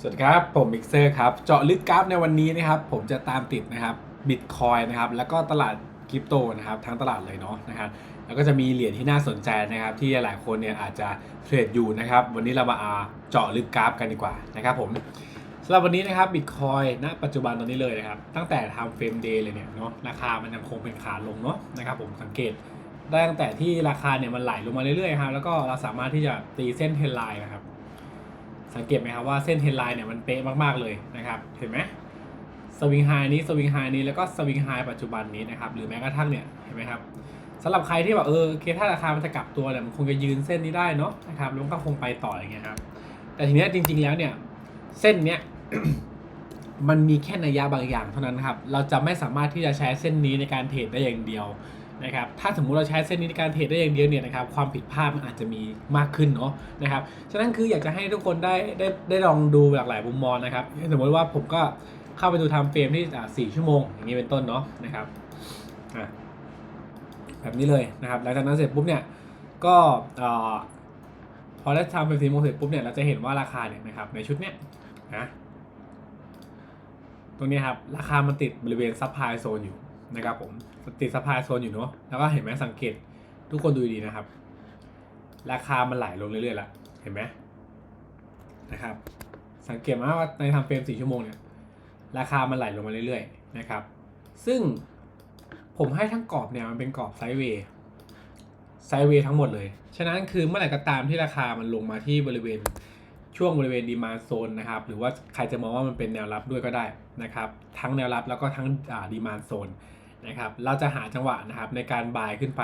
สวัสดีครับ ผมมิกเซอร์ครับ เจาะลึกกราฟในวันนี้นะครับ ผมจะตามติดนะครับบิตคอยนะครับ แล้วก็ตลาดคริปโตนะครับ ทั้งตลาดเลยเนาะนะครับแล้วก็จะมีเหรียญที่น่าสนใจนะครับ ที่หลายคนเนี่ยอาจจะเทรดอยู่นะครับ วันนี้เรามาอาเจาะลึกกราฟกันดีกว่านะครับผมสำหรับวันนี้นะครับบิตคอยณปัจจุบันตอนนี้เลยนะครับ ตั้งแต่ทำเฟรมเดย์เลยเนี่ยเนาะราคามันยังคงเป็นขาลงเนาะนะครับ ผมสังเกตได้ตั้งแต่ที่ราคาเนี่ยมันไหลลงมาเรื่อยๆครับแล้วก็เราสามารถที่จะตีเส้นเทรนไลน์นะครับ สังเกตไหมครับว่าเส้นเทรนไลน์เนี่ยมันเป๊ะมากๆเลยนะครับเห็นไหมสวิงไฮนี้สวิงไฮนี้แล้วก็สวิงไฮปัจจุบันนี้นะครับหรือแม้กระทั่งเนี่ยเห็นไหมครับสำหรับใครที่แบบเออโอเคถ้าราคามันจะกลับตัวเนี่ยมันคงจะยืนเส้นนี้ได้เนาะนะครับแล้วมันก็คงไปต่ออย่างเงี้ยครับแต่ทีเนี้ยจริง ๆแล้วเนี่ยเส้นเนี้ยมันมีแค่นัยยะบางอย่างเท่านั้นครับ เราจะไม่สามารถที่จะใช้เส้นนี้ในการเทรดได้อย่างเดียว นะครับถ้าสมมุติเราใช้เส้นนี้ในการเทรดได้อย่างเดียวเนี่ยนะครับความผิดพลาดมันอาจจะมีมากขึ้นเนาะนะครับฉะนั้นคืออยากจะให้ทุกคนได้ได้ได้ลองดูหลากหลายมุมมองนะครับสมมติว่าผมก็เข้าไปดูทม์เฟรมที่สี่ชั่วโมง อย่างนี้เป็นต้นเนาะนะครับแบบนี้เลยนะครับหลังจากนั้นเสร็จปุ๊บเนี่ยก็พอได้ทำเป็นสี่โมงเสร็จปุ๊บเนี่ยเราจะเห็นว่าราคาเนี่ยนะครับในชุดเนี้ยนะตรงนี้ครับราคามันติดบริเวณซัพพลายโซนอยู่ นะครับผมติดซัพายโซนอยู่เนาะแล้วก็เห็นไหมสังเกตทุกคนดูดีนะครับ ราคามันไหลลงเรื่อยๆละเห็นไหมนะครับ สังเกตมาว่าในทำเฟรม4ชั่วโมงเนี่ยราคามันไหลลงมาเรื่อยๆนะครับ ซึ่งผมให้ทั้งกรอบเนี่ยมันเป็นกรอบไซด์เวย์ไซด์เวย์ทั้งหมดเลย ฉะนั้นคือเมื่อไหร่ก็ตามที่ราคามันลงมาที่บริเวณช่วงบริเวณดีมาโซนนะครับ หรือว่าใครจะมองว่ามันเป็นแนวรับด้วยก็ได้นะครับ ทั้งแนวรับแล้วก็ทั้งดีมาโซน นะครับเราจะหาจังหวะนะครับในการบายขึ้นไป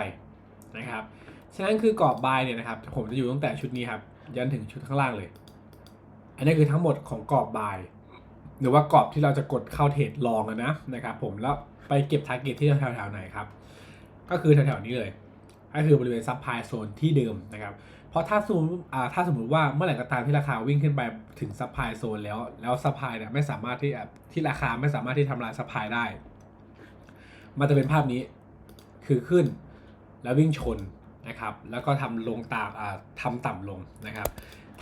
นะครับฉะนั้นคือกรอบบายเนี่ยนะครับผมจะอยู่ตั้งแต่ชุดนี้ครับยันถึงชุดข้างล่างเลย อันนี้คือทั้งหมดของกรอบบาย หรือว่ากรอบที่เราจะกดเข้าเทรดลองนะนะครับผมแล้วไปเก็บทาร์เก็ตที่แถวๆไหนครับก็คือแถวๆนี้เลยก็คือบริเวณซับพลายโซนที่เดิมนะครับ เพราะถ้าสมมติถ้าสมมติว่าเมื่อไหร่ก็ตามที่ราคาวิ่งขึ้นไปถึงซัพพลายโซนแล้วแล้วซัพพลายเนี่ยไม่สามารถที่ที่ราคาไม่สามารถที่ทำลายซัพพลายได้ มันจะเป็นภาพนี้คือขึ้นแล้ววิ่งชนนะครับ แล้วก็ทำลงตามอ่าทำต่ำลงนะครับ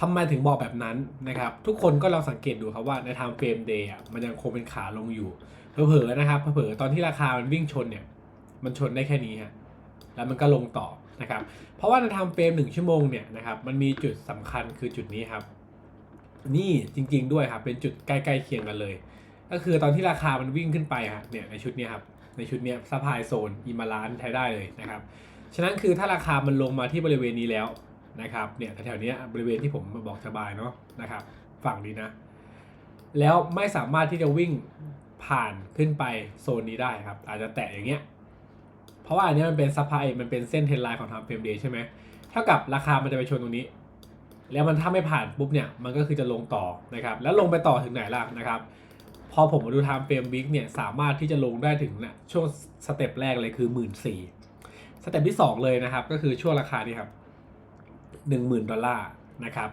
ทำไมถึงบอกแบบนั้นนะครับ ทุกคนก็ลองสังเกตดูครับว่าในไทม์เฟรมเดย์อะมันยังคงเป็นขาลงอยู่เผลอๆนะครับเผลอๆตอนที่ราคามันวิ่งชนเนี่ยมันชนได้แค่นี้ฮะแล้วมันก็ลงต่อนะครับ เพราะว่าในไทม์เฟรมหนึ่งชั่วโมงเนี่ยนะครับมันมีจุดสำคัญคือจุดนี้ครับ นี่จริง ๆ ด้วยครับเป็นจุดใกล้ๆเคียงกันเลย ก็คือตอนที่ราคามันวิ่งขึ้นไปฮะเนี่ยในชุดนี้ครับ ในชุดเนี้ยซัพพลายโซนอิมาลานใช้ได้เลยนะครับ ฉะนั้นคือถ้าราคามันลงมาที่บริเวณนี้แล้วนะครับเนี่ยแถวๆนี้บริเวณที่ผมบอกสบายเนาะนะครับฝั่งนี้นะ แล้วไม่สามารถที่จะวิ่งผ่านขึ้นไปโซนนี้ได้ครับ อาจจะแตะอย่างเงี้ย เพราะว่าอันเนี้ยมันเป็นซัพพลายมันเป็นเส้นเทรนไลน์ของทางเฟรมเดย์ใช่ไหมเท่ากับราคามันจะไปชนตรงนี้ แล้วมันถ้าไม่ผ่านปุ๊บเนี่ยมันก็คือจะลงต่อนะครับ แล้วลงไปต่อถึงไหนล่ะนะครับ พอผมมาดูไทม์เฟรมวิกเนี่ยสามารถที่จะลงได้ถึงเนี่ยช่วงสเต็ปแรกเลยคือหมื่นสี่สเต็ปที่ 2 เลยนะครับ ก็คือช่วงราคานี้ครับหนึ่งหมื่นดอลลาร์นะครับ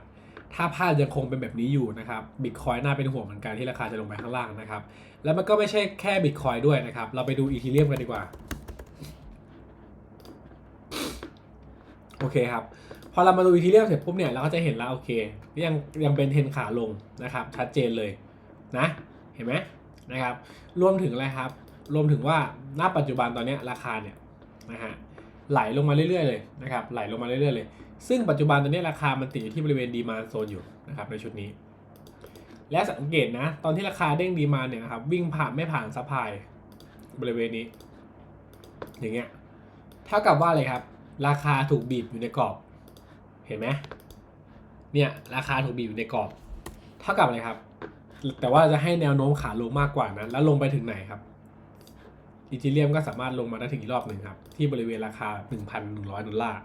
ถ้าภาพยังคงเป็นแบบนี้อยู่นะครับบิตคอยน่าเป็นห่วงเหมือนกันที่ราคาจะลงไปข้างล่างนะครับ แล้วมันก็ไม่ใช่แค่บิตคอยด้วยนะครับ เราไปดูอีทีเรียมกันดีกว่า โอเคครับ พอเรามาดูอีทีเรียมเสร็จปุ๊บเนี่ยเราก็จะเห็นแล้วโอเค ยังยังเป็นเทนขาลงนะครับ ชัดเจนเลยนะ ห็นไหมนะครับ รวมถึงอะไรครับ รวมถึงว่าณปัจจุบันตอนนี้ราคาเนี่ยนะฮะไหลลงมาเรื่อยๆเลยนะครับ ไหลลงมาเรื่อยๆเลย ซึ่งปัจจุบันตอนนี้ราคามันติดอยู่ที่บริเวณดีมาโซนอยู่นะครับในชุดนี้ และสังเกตนะ ตอนที่ราคาเด้งดีมาเนี่ยนะครับวิ่งผ่านไม่ผ่านซัพพลายบริเวณนี้ อย่างเงี้ยเท่ากับว่าอะไรครับ ราคาถูกบีบอยู่ในกรอบ เห็นไหมเนี่ยราคาถูกบีบอยู่ในกรอบ เท่ากับอะไรครับ แต่ว่าจะให้แนวโน้มขาลงมากกว่านั้น แล้วลงไปถึงไหนครับอีทีเรียมก็สามารถลงมาได้ถึงอีกรอบหนึ่งครับ ที่บริเวณราคา 1,100ดอลลาร์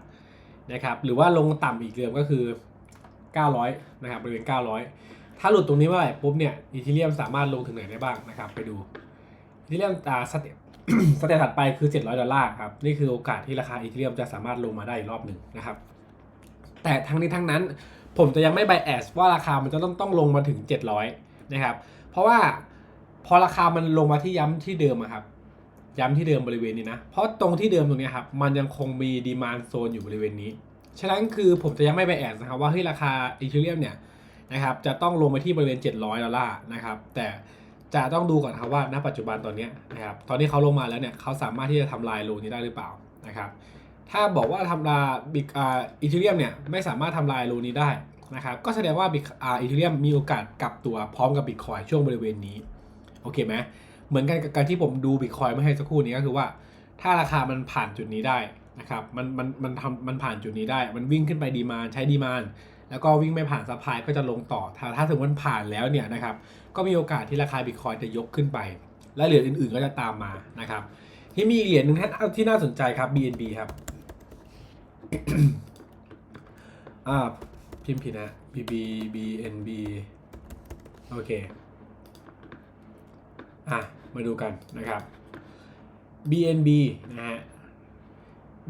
นะครับหรือว่าลงต่ำอีกเดิมก็คือ 900นะครับบริเวณ 900 ถ้าหลุดตรงนี้เมื่อไหร่ปุ๊บเนี่ยอีทีเรียมสามารถลงถึงไหนได้บ้างนะครับ ไปดูอีทีเรียมอ่าสเต็ปสเต็ปถัดไปคือ 700ดอลลาร์ครับนี่คือโอกาสที่ราคาอีทีเรียมจะสามารถลงมาได้อีกรอบหนึ่งนะครับแต่ทั้งนี้ทั้งนั้น ผมจะยังไม่ไบแอสว่าราคามันจะต้องต้องลงมาถึง 700 นะครับ เพราะว่าพอราคามันลงมาที่ย้ำที่เดิมอะครับ ย้ำที่เดิมบริเวณนี้นะ เพราะตรงที่เดิมตรงนี้ครับ มันยังคงมีดีมานโซนอยู่บริเวณนี้ ฉะนั้นคือผมจะยังไม่ไบแอสนะครับว่าเฮ้ยราคาอีเทเรียมเนี่ยนะครับจะต้องลงไปที่บริเวณ 700ดอลลาร์นะครับ แต่จะต้องดูก่อนครับว่าณปัจจุบันตอนนี้นะครับตอนที่เขาลงมาแล้วเนี่ยเขาสามารถที่จะทำลายโลนี้ได้หรือเปล่านะครับ ถ้าบอกว่าทำลายบิกอ่าอีเทเรียมเนี่ยไม่สามารถทำลายโลนี้ได้ นะครับก็แสดงว่าอ่าอีเทเรียมมีโอกาสกลับตัวพร้อมกับบิตคอยช่วงบริเวณนี้ โอเคไหมเหมือนกันกับการที่ผมดูบิตคอยเมื่อให้สักครู่นี้ก็คือว่า ถ้าราคามันผ่านจุดนี้ได้นะครับมันมันมันทำมันผ่านจุดนี้ได้ มันวิ่งขึ้นไปดีมานใช้ดีมานแล้วก็วิ่งไม่ผ่านซัพพลายก็จะลงต่อ ถ้าถ้าสมมติมันผ่านแล้วเนี่ยนะครับก็มีโอกาสที่ราคาบิตคอยจะยกขึ้นไป และเหรียญอื่นๆก็จะตามมานะครับที่มีเหรียญหนึ่งที่น่าสนใจครับ BNB ครับอ่า พิมพ์ผิดนะ BB BNB โอเค อะ มาดูกันนะครับ BNB นะฮะ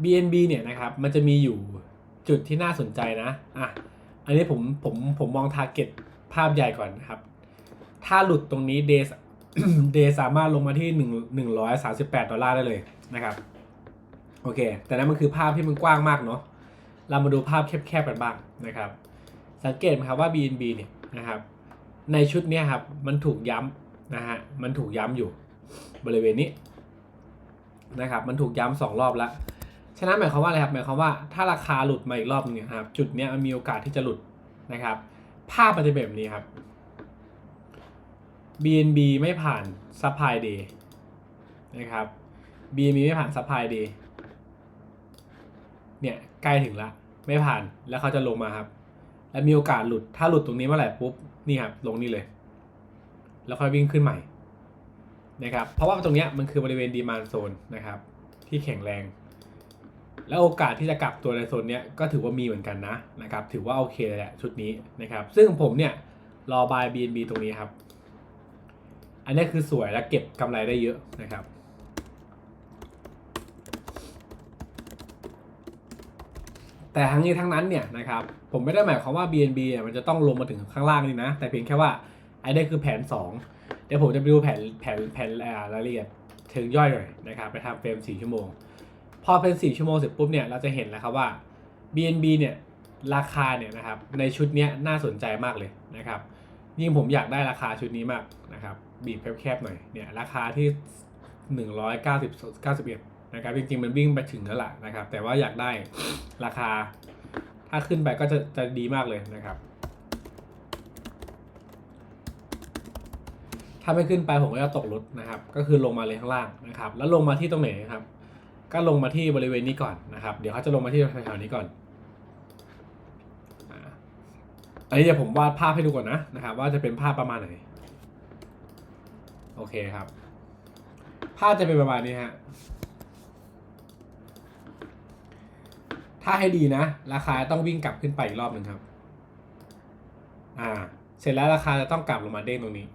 BNB เนี่ยนะครับ มันจะมีอยู่จุดที่น่าสนใจนะ อะ อันนี้ผมผมผมมองทาร์เก็ตภาพใหญ่ก่อนนะครับ ถ้าหลุดตรงนี้เดย์เดย์สามารถลงมาที่หนึ่งหนึ่งร้อยสามสิบแปดดอลลาร์ได้เลยนะครับ โอเค แต่นั้นมันคือภาพที่มันกว้างมากเนาะ เรามาดูภาพแคบๆกันบ้างนะครับ สังเกตไหมครับว่า BNB เนี่ยนะครับ ในชุดนี้ครับมันถูกย้ำนะฮะมันถูกย้ำอยู่บริเวณนี้นะครับ มันถูกย้ำสองรอบแล้วฉะนั้นหมายความว่าอะไรครับหมายความว่าถ้าราคาหลุดมาอีกรอบนึงเนี่ยครับจุดนี้มันมีโอกาสที่จะหลุดนะครับ ภาพมันจะเป็นแบบนี้ครับ BNB ไม่ผ่าน Supply Day นะครับ BNB ไม่ผ่าน Supply Day เนี่ยใกล้ถึงละไม่ผ่านแล้วเขาจะลงมาครับ แล้วมีโอกาสหลุด ถ้าหลุดตรงนี้เมื่อไหร่ปุ๊บ นี่ครับ ลงนี่เลย แล้วค่อยวิ่งขึ้นใหม่ นะครับ เพราะว่าตรงนี้มันคือบริเวณดีมานโซนนะครับ ที่แข็งแรง แล้วโอกาสที่จะกลับตัวในโซนเนี้ยก็ถือว่ามีเหมือนกันนะ นะครับ ถือว่าโอเคเลยแหละชุดนี้นะครับ ซึ่งผมเนี่ยรอบาย BNB ตรงนี้ครับ อันนี้คือสวยและเก็บกำไรได้เยอะนะครับ แต่ทั้งนี้ทั้งนั้นเนี่ยนะครับผมไม่ได้หมายความว่า BNB เนี่ยมันจะต้องลงมาถึงข้างล่างนี่นะ แต่เพียงแค่ว่าไอ้นี่คือแผน 2 เดี๋ยวผมจะไปดูแผนแผนแผนรายละเอียดเชิงย่อยหน่อยนะครับไปทำเฟรม 4 ชั่วโมง พอเป็น 4 ชั่วโมงเสร็จปุ๊บเนี่ยเราจะเห็นแล้วครับว่า BNB เนี่ยราคาเนี่ยนะครับในชุดนี้น่าสนใจมากเลยนะครับยิ่งผมอยากได้ราคาชุดนี้มากนะครับบีบแคบๆหน่อยเนี่ยราคาที่ 190 91 นะครับจริงๆมันวิ่งไปถึงแล้วล่ะนะครับ แต่ว่าอยากได้ราคา ถ้าขึ้นไปก็จะจะดีมากเลยนะครับ ถ้าไม่ขึ้นไปผมก็จะตกรถนะครับ ก็คือลงมาเลยข้างล่างนะครับ แล้วลงมาที่ตรงไหนครับ ก็ลงมาที่บริเวณนี้ก่อนนะครับ เดี๋ยวเขาจะลงมาที่แถวๆนี้ก่อนอันนี้เดี๋ยวผมวาดภาพให้ดูก่อนนะนะครับ ว่าจะเป็นภาพประมาณไหน โอเคครับ ภาพจะเป็นประมาณนี้ฮะ ถ้าให้ดีนะ ราคาต้องวิ่งกลับขึ้นไปอีกรอบหนึ่งครับ อ่า เสร็จแล้วราคาจะต้องกลับลงมาเด้งตรงนี้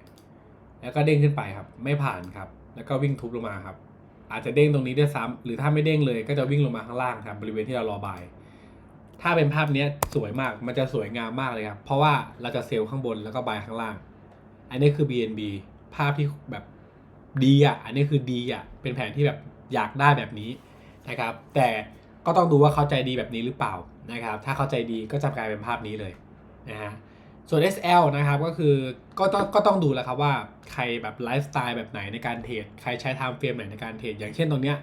แล้วก็เด้งขึ้นไปครับ ไม่ผ่านครับ แล้วก็วิ่งทุบลงมาครับ อาจจะเด้งตรงนี้ด้วยซ้ำหรือถ้าไม่เด้งเลยก็จะวิ่งลงมาข้างล่างครับ บริเวณที่เรารอบาย ถ้าเป็นภาพนี้สวยมาก มันจะสวยงามมากเลยครับ เพราะว่าเราจะเซลล์ข้างบนแล้วก็บายข้างล่าง อันนี้คือ BNB ภาพที่แบบดีอะ อันนี้คือดีอะ เป็นแผนที่แบบอยากได้แบบนี้นะครับ แต่ ก็ต้องดูว่าเขาใจดีแบบนี้หรือเปล่านะครับ ถ้าเข้าใจดีก็จะกลายเป็นภาพนี้เลยนะฮะ ส่วน SL นะครับก็คือก็ต้องก็ต้องดูแล้วครับว่าใครแบบไลฟ์สไตล์แบบไหนในการเทรด ใครใช้ไทม์เฟรมไหนในการเทรด อย่างเช่นตรงเนี้ย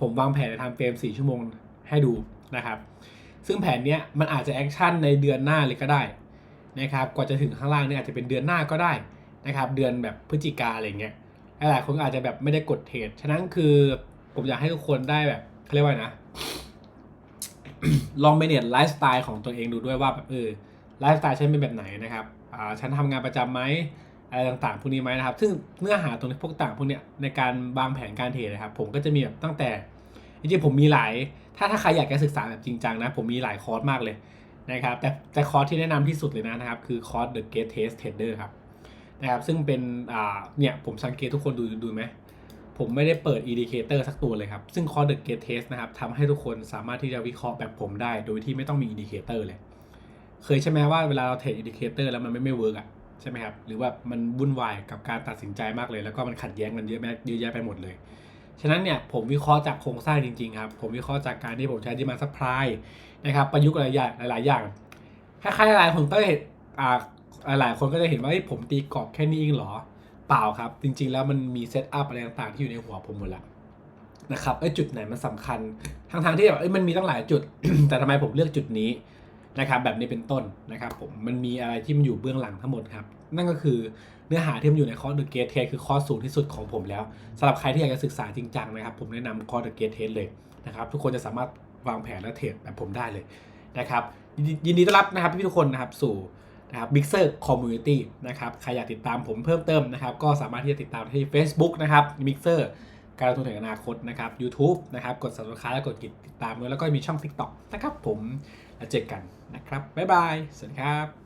ผมวางแผนในไทม์เฟรม4 ชั่วโมงให้ดูนะครับ ซึ่งแผนเนี้ยมันอาจจะแอคชั่นในเดือนหน้าเลยก็ได้นะครับ กว่าจะถึงข้างล่างเนี่ยอาจจะเป็นเดือนหน้าก็ได้นะครับ เดือนแบบพฤศจิกาอะไรเงี้ย หลายคนอาจจะแบบไม่ได้กดเทรด ฉะนั้นคือผมอยากให้ทุกคนได้แบบเขาเรียกว่านะ ลองไปเนียไลฟ์สไตล์ของตัวเองดูด้วยว่าแบบเออไลฟ์สไตล์ฉันเป็นแบบไหนนะครับอ่าฉันทำงานประจำไหมอะไรต่างๆพวกนี้ไหมนะครับ ซึ่งเนื้อหาตรงนี้พวกต่างพวกเนี้ยในการวางแผนการเทรดนะครับ ผมก็จะมีแบบตั้งแต่จริงๆผมมีหลาย ถ้าถ้าใครอยากจะศึกษาแบบจริงจังนะ ผมมีหลายคอร์สมากเลยนะครับ แต่แต่คอร์สที่แนะนำที่สุดเลยนะนะครับ คือคอร์ส The Gate Test Trader ครับนะครับ ซึ่งเป็นอ่าเนี่ยผมสังเกตทุกคนดูดูไหม ผมไม่ได้เปิด indicator สักตัวเลยครับ ซึ่ง Core The Gate Test นะครับทำให้ทุกคนสามารถที่จะวิเคราะห์แบบผมได้ โดยที่ไม่ต้องมี indicator เลย เคยใช่ไหมว่าเวลาเราเทรด indicator แล้วมันไม่ไม่เวิร์กอะใช่ไหมครับ หรือว่ามันวุ่นวายกับการตัดสินใจมากเลย แล้วก็มันขัดแย้งกันเยอะแยะเยอะแยะไปหมดเลย ฉะนั้นเนี่ยผมวิเคราะห์จากโครงสร้างจริงๆครับ ผมวิเคราะห์จากการที่ผมใช้ demand supply นะครับประยุกต์หลายอย่างหลายๆอย่างคล้ายๆหลายๆผมก็เห็นอ่าหลายๆคนก็จะเห็นว่าผมตีกรอบแค่นี้เองเหรอ เปล่าครับ จริง ๆ แล้วมันมีเซตอัพอะไรต่างๆที่อยู่ในหัวผมหมดแล้วนะครับไอ้จุดไหนมันสำคัญทั้งๆที่แบบเอ้ยมันมีตั้งหลายจุด แต่ทำไมผมเลือกจุดนี้นะครับ แบบนี้เป็นต้นนะครับผมมันมีอะไรที่มันอยู่เบื้องหลังทั้งหมดครับ นั่นก็คือเนื้อหาที่มันอยู่ในคอร์ส The Gate Test คือคอร์สสูงที่สุดของผมแล้วสำหรับใครที่อยากจะศึกษาจริงจังนะครับ ผมแนะนำคอร์ส The Gate Test เลยนะครับ ทุกคนจะสามารถวางแผนและเทรดแบบผมได้เลยนะครับ ยินดียินดีต้อนรับนะครับพี่ๆทุกคนนะครับสู่ นะครับ Mixer Community นะครับใครอยากติดตามผมเพิ่มเติมนะครับ ก็สามารถที่จะติดตามที่ Facebook นะครับ Mixer การลงทุนแห่งอนาคตนะครับ YouTube นะครับ กด subscribe และกดติดตามด้วยแล้วก็มีช่อง TikTok นะครับผมแล้วเจอกันนะครับ บ๊ายบาย สวัสดีครับ